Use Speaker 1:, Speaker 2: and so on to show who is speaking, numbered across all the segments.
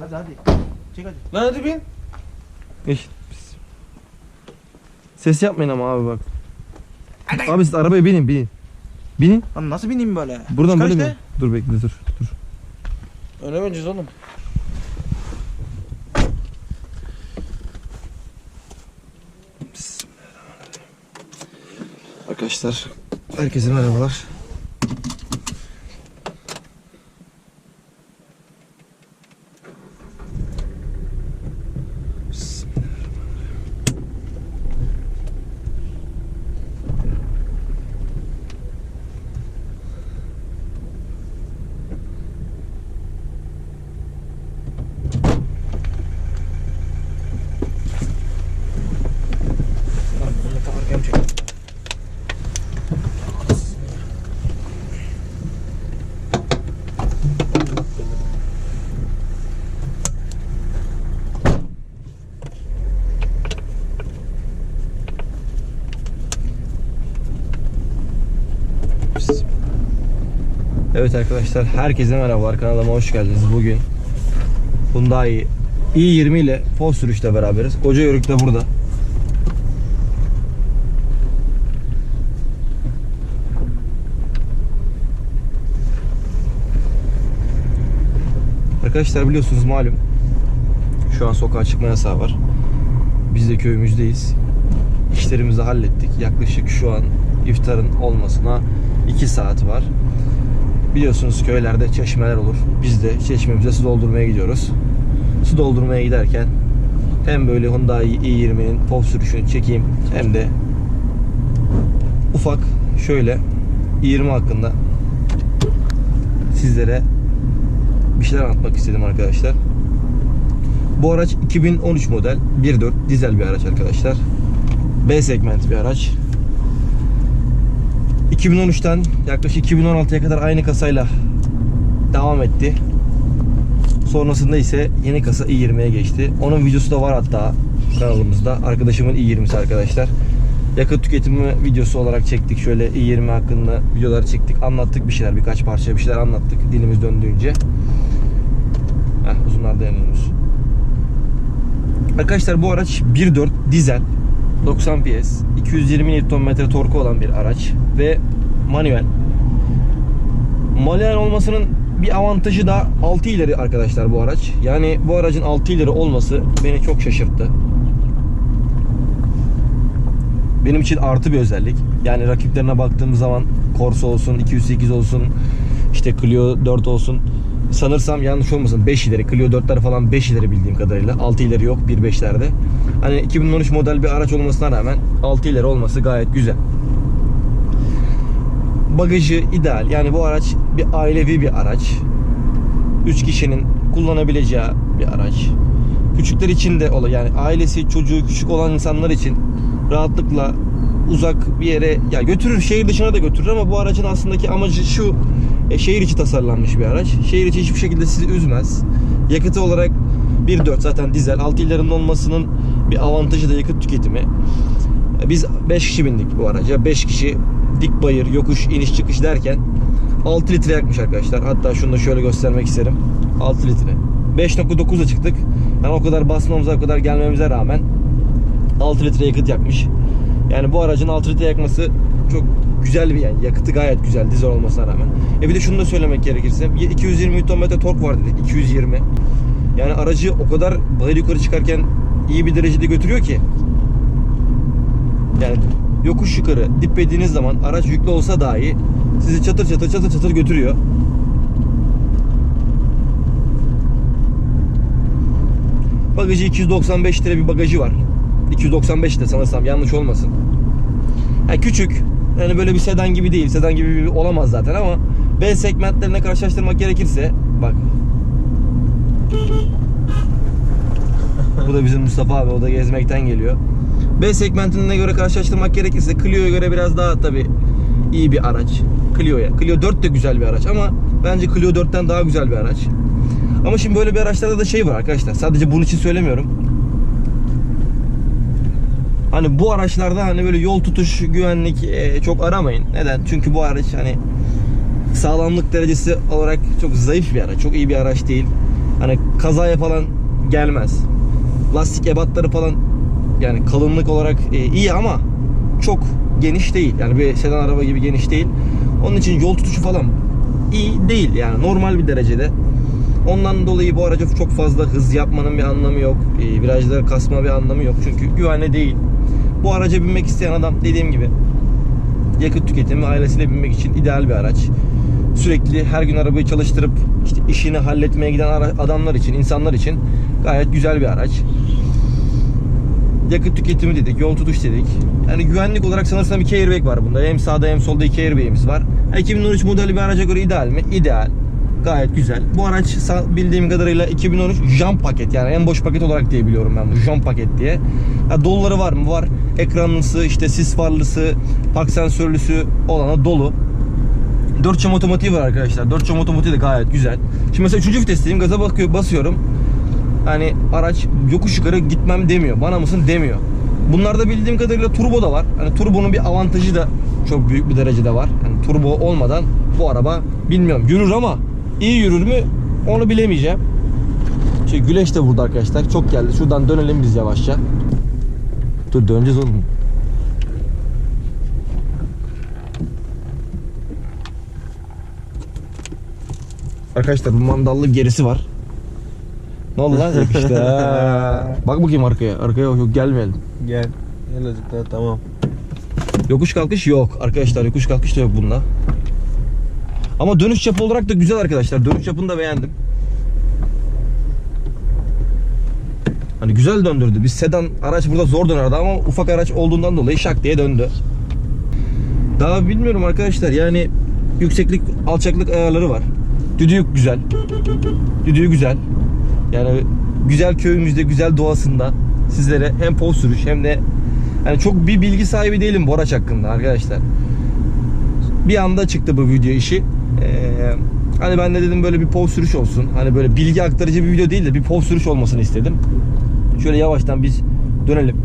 Speaker 1: Hadi hadi. Çek hadi.
Speaker 2: Lan hadi bin.
Speaker 3: Geç. Ses yapmayın ama abi bak. Abi siz arabaya binin binin. Binin.
Speaker 1: Lan nasıl bineyim böyle?
Speaker 3: Buradan
Speaker 1: Çıkar
Speaker 3: böyle
Speaker 1: işte.
Speaker 3: mi? Dur bekle dur dur.
Speaker 2: Öne bineceğiz oğlum.
Speaker 3: Arkadaşlar herkese merhabalar.
Speaker 1: Lan bunu takarken çek.
Speaker 3: Evet arkadaşlar herkese merhabalar kanalıma hoş geldiniz. Bugün Hyundai i20 ile Ford sürüşte beraberiz. Koca Yörük de burada. Arkadaşlar biliyorsunuz malum şu an sokağa çıkma yasağı var. Biz de köyümüzdeyiz. İşlerimizi hallettik. Yaklaşık şu an iftarın olmasına 2 saat var. Biliyorsunuz köylerde çeşmeler olur. Biz de çeşmemize su doldurmaya gidiyoruz. Su doldurmaya giderken hem böyle Hyundai i20'nin POV sürüşünü çekeyim hem de ufak şöyle i20 hakkında sizlere bir şeyler anlatmak istedim arkadaşlar. Bu araç 2013 model 1.4 dizel bir araç arkadaşlar. B segment bir araç. 2013'ten yaklaşık 2016'ya kadar aynı kasayla devam etti. Sonrasında ise yeni kasa i20'ye geçti. Onun videosu da var hatta kanalımızda. Arkadaşımın i20'si arkadaşlar. Yakıt tüketimi videosu olarak çektik. Şöyle i20 hakkında videolar çektik. Anlattık bir şeyler, birkaç parça bir şeyler anlattık dilimiz döndüğünce. Heh, uzunlarda yanıyoruz. Arkadaşlar bu araç 1.4 dizel 90 PS 220 Nm torku olan bir araç ve manuel. Manuel olmasının bir avantajı da 6 ileri arkadaşlar bu araç. Yani bu aracın 6 ileri olması beni çok şaşırttı. Benim için artı bir özellik. Yani rakiplerine baktığımız zaman Corsa olsun, 208 olsun, işte Clio 4 olsun. Sanırsam yanlış olmasın 5 ileri, Clio 4'ler falan 5 ileri bildiğim kadarıyla. 6 ileri yok 1.5'lerde. Hani 2013 model bir araç olmasına rağmen 6 ileri olması gayet güzel. Bagajı ideal. Yani bu araç bir ailevi bir araç. 3 kişinin kullanabileceği bir araç. Küçükler için de ola yani ailesi çocuğu küçük olan insanlar için rahatlıkla uzak bir yere ya götürür şehir dışına da götürür ama bu aracın aslındaki amacı şu e, şehir içi tasarlanmış bir araç. Şehir içi hiçbir şekilde sizi üzmez. Yakıtı olarak 1.4 zaten dizel 6 ilerinin olmasının bir avantajı da yakıt tüketimi. E, Biz 5 kişi bindik bu araca. 5 kişi dik bayır, yokuş, iniş çıkış derken 6 litre yakmış arkadaşlar. Hatta şunu da şöyle göstermek isterim. 6 litre. 5.9'a çıktık. Yani o kadar basmamıza, o kadar gelmemize rağmen 6 litre yakıt yakmış. Yani bu aracın 6 litre yakması çok güzel bir yani yakıtı gayet güzel dizel olmasına rağmen. E bir de şunu da söylemek gerekirse 220 Nm tork var dedik 220. Yani aracı o kadar bayır yukarı çıkarken iyi bir derecede götürüyor ki. Yani yokuş yukarı dip ettiğiniz zaman araç yüklü olsa dahi sizi çatır çatır çatır çatır götürüyor. Bagajı 295 litre bir bagajı var. 295 de sanırsam yanlış olmasın. Yani küçük. Yani böyle bir sedan gibi değil. Sedan gibi bir olamaz zaten ama B segmentlerine karşılaştırmak gerekirse bak. Bu da bizim Mustafa abi. O da gezmekten geliyor. B segmentine göre karşılaştırmak gerekirse Clio'ya göre biraz daha tabi iyi bir araç. Clio'ya. Clio 4 de güzel bir araç ama bence Clio 4'ten daha güzel bir araç. Ama şimdi böyle bir araçlarda da şey var arkadaşlar. Sadece bunun için söylemiyorum. Hani bu araçlarda hani böyle yol tutuş, güvenlik e, çok aramayın. Neden? Çünkü bu araç hani sağlamlık derecesi olarak çok zayıf bir araç. Çok iyi bir araç değil. Hani kazaya falan gelmez. Lastik ebatları falan yani kalınlık olarak e, iyi ama çok geniş değil. Yani bir sedan araba gibi geniş değil. Onun için yol tutuşu falan iyi değil yani normal bir derecede. Ondan dolayı bu araca çok fazla hız yapmanın bir anlamı yok. E, virajları kasma bir anlamı yok. Çünkü güvenli değil. Bu araca binmek isteyen adam dediğim gibi yakıt tüketimi ailesiyle binmek için ideal bir araç. Sürekli her gün arabayı çalıştırıp işte işini halletmeye giden adamlar için, insanlar için gayet güzel bir araç. Yakıt tüketimi dedik, yol tutuş dedik. Yani güvenlik olarak sanırsam iki airbag var bunda. Hem sağda hem solda iki airbag'imiz var. Ha, 2013 modeli bir araca göre ideal mi? İdeal. Gayet güzel. Bu araç bildiğim kadarıyla 2013 jump paket yani en boş paket olarak diye biliyorum ben bu jump paket diye. Ha, doluları var mı? Var. Ekranlısı, işte sis farlısı, park sensörlüsü olana dolu. 4 çam otomatiği var arkadaşlar. 4 çam otomatiği de gayet güzel. Şimdi mesela 3. vitesteyim. Gaza bakıyor, basıyorum. Hani araç yokuş yukarı gitmem demiyor. Bana mısın demiyor. Bunlarda bildiğim kadarıyla turbo da var. Hani turbonun bir avantajı da çok büyük bir derecede var. Hani turbo olmadan bu araba bilmiyorum yürür ama iyi yürür mü onu bilemeyeceğim. Şey güneş de burada arkadaşlar. Çok geldi. Şuradan dönelim biz yavaşça. Dur döneceğiz oğlum. Arkadaşlar bu mandallı gerisi var. Ne oldu lan? Ha. Bak bakayım arkaya. Arkaya yok gelmeyelim.
Speaker 2: Gel. Gel azıcık daha tamam.
Speaker 3: Yokuş kalkış yok. Arkadaşlar yokuş kalkış da yok bunda. Ama dönüş çapı olarak da güzel arkadaşlar. Dönüş çapını da beğendim. Hani güzel döndürdü. Biz sedan araç burada zor dönerdi ama ufak araç olduğundan dolayı şak diye döndü. Daha bilmiyorum arkadaşlar yani yükseklik alçaklık ayarları var. Düdüğü güzel. Düdüğü güzel. Yani güzel köyümüzde güzel doğasında sizlere hem poz sürüş hem de yani çok bir bilgi sahibi değilim bu hakkında arkadaşlar. Bir anda çıktı bu video işi. Ee, hani ben de dedim böyle bir pov sürüş olsun. Hani böyle bilgi aktarıcı bir video değil de bir pov sürüş olmasını istedim. Şöyle yavaştan biz dönelim.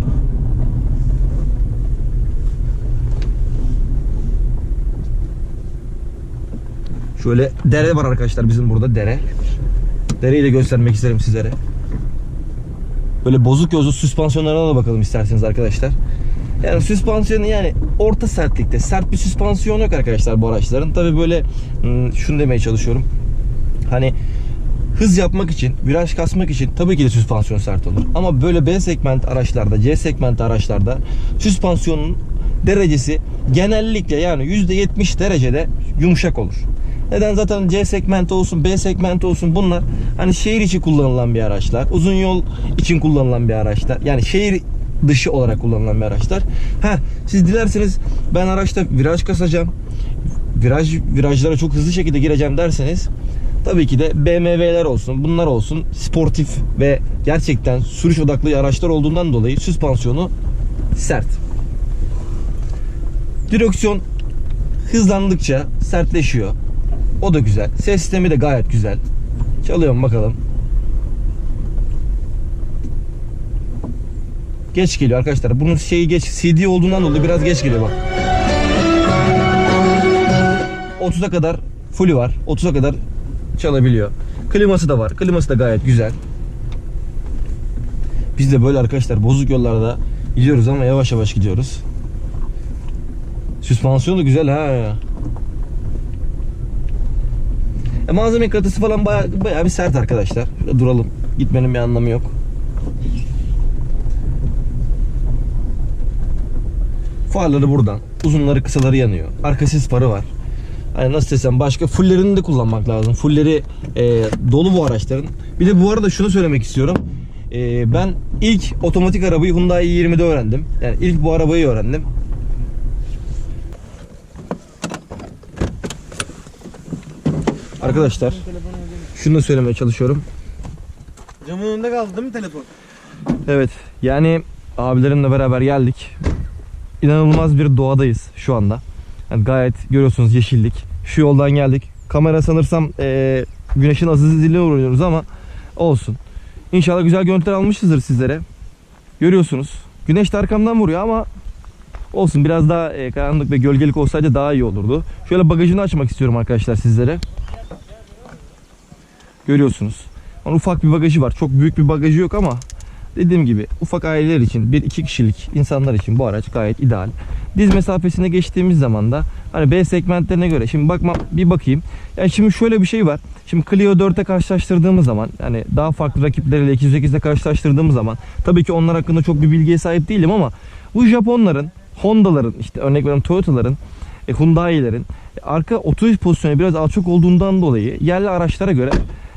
Speaker 3: Şöyle dere var arkadaşlar bizim burada dere. Dereyi de göstermek isterim sizlere. Böyle bozuk yozlu süspansiyonlarına da bakalım isterseniz arkadaşlar. Yani süspansiyonu yani orta sertlikte. Sert bir süspansiyon yok arkadaşlar bu araçların. Tabi böyle hmm, şunu demeye çalışıyorum. Hani hız yapmak için, viraj kasmak için tabii ki de süspansiyon sert olur. Ama böyle B segment araçlarda, C segment araçlarda süspansiyonun derecesi genellikle yani %70 derecede yumuşak olur. Neden zaten C segmenti olsun, B segmenti olsun bunlar hani şehir içi kullanılan bir araçlar. Uzun yol için kullanılan bir araçlar. Yani şehir dışı olarak kullanılan bir araçlar. Ha siz dilerseniz ben araçta viraj kasacağım. Viraj virajlara çok hızlı şekilde gireceğim derseniz tabii ki de BMW'ler olsun, bunlar olsun sportif ve gerçekten sürüş odaklı araçlar olduğundan dolayı süspansiyonu sert. Direksiyon hızlandıkça sertleşiyor. O da güzel. Ses sistemi de gayet güzel. Çalıyorum bakalım. Geç geliyor arkadaşlar. Bunun şeyi geç CD olduğundan dolayı biraz geç geliyor bak. 30'a kadar fullü var. 30'a kadar çalabiliyor. Kliması da var. Kliması da gayet güzel. Biz de böyle arkadaşlar bozuk yollarda gidiyoruz ama yavaş yavaş gidiyoruz. Süspansiyon da güzel ha. E, malzeme kalitesi falan baya, baya bir sert arkadaşlar. Şöyle duralım. Gitmenin bir anlamı yok. Farları buradan. Uzunları kısaları yanıyor. Arka sis farı var. Hani nasıl desem başka fullerini de kullanmak lazım. Fulleri e, dolu bu araçların. Bir de bu arada şunu söylemek istiyorum. E, ben ilk otomatik arabayı Hyundai i20'de öğrendim. Yani ilk bu arabayı öğrendim. Arkadaşlar şunu da söylemeye çalışıyorum.
Speaker 2: Camın önünde kaldı değil mi telefon?
Speaker 3: Evet yani abilerimle beraber geldik. İnanılmaz bir doğadayız şu anda. Yani gayet görüyorsunuz yeşillik. Şu yoldan geldik. Kamera sanırsam eee, güneşin azizliğine uğruyoruz ama olsun. İnşallah güzel görüntüler almışızdır sizlere. Görüyorsunuz. Güneş de arkamdan vuruyor ama olsun biraz daha eee, karanlık ve gölgelik olsaydı daha iyi olurdu. Şöyle bagajını açmak istiyorum arkadaşlar sizlere. Görüyorsunuz. Hani ufak bir bagajı var. Çok büyük bir bagajı yok ama dediğim gibi ufak aileler için, bir iki kişilik insanlar için bu araç gayet ideal. Diz mesafesine geçtiğimiz zaman da hani B segmentlerine göre şimdi bakma bir bakayım. Yani şimdi şöyle bir şey var. Şimdi Clio 4'e karşılaştırdığımız zaman yani daha farklı rakipleriyle 208'de karşılaştırdığımız zaman tabii ki onlar hakkında çok bir bilgiye sahip değilim ama bu Japonların, Honda'ların işte örnek veriyorum Toyota'ların, e, Hyundai'lerin e, arka oturuş pozisyonu biraz alçak olduğundan dolayı yerli araçlara göre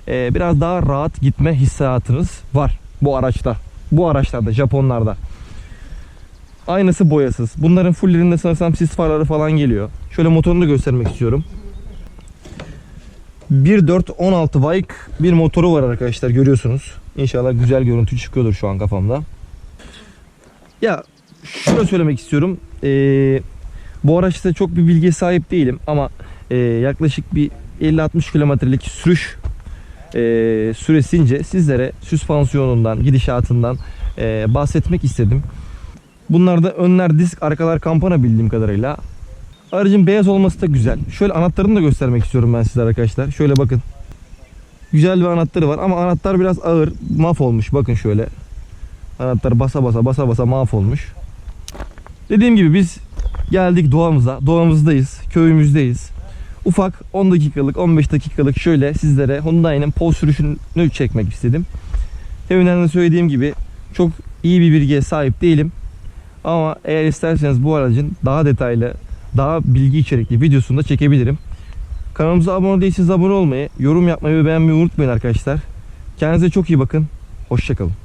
Speaker 3: e, biraz daha rahat gitme hissiyatınız var bu araçta. Bu araçlarda Japonlarda. Aynısı boyasız. Bunların fullerinde sanırsam sis farları falan geliyor. Şöyle motorunu da göstermek istiyorum. 1.4 16 bike bir motoru var arkadaşlar görüyorsunuz. İnşallah güzel görüntü çıkıyordur şu an kafamda. Ya şunu söylemek istiyorum. Ee, bu araçta çok bir bilgiye sahip değilim ama e, yaklaşık bir 50-60 kilometrelik sürüş e, süresince sizlere süspansiyonundan, gidişatından e, bahsetmek istedim. Bunlarda önler disk, arkalar kampana bildiğim kadarıyla. Aracın beyaz olması da güzel. Şöyle anahtarını da göstermek istiyorum ben size arkadaşlar. Şöyle bakın. Güzel bir anahtarı var ama anahtar biraz ağır, mahvolmuş. Bakın şöyle. Anahtar basa basa basa basa mahvolmuş. Dediğim gibi biz geldik doğamıza. Doğamızdayız, köyümüzdeyiz. Ufak 10 dakikalık, 15 dakikalık şöyle sizlere Hyundai'nin pol sürüşünü çekmek istedim. Deminden de söylediğim gibi çok iyi bir bilgiye sahip değilim. Ama eğer isterseniz bu aracın daha detaylı, daha bilgi içerikli videosunu da çekebilirim. Kanalımıza abone değilseniz abone olmayı, yorum yapmayı ve beğenmeyi unutmayın arkadaşlar. Kendinize çok iyi bakın. Hoşçakalın.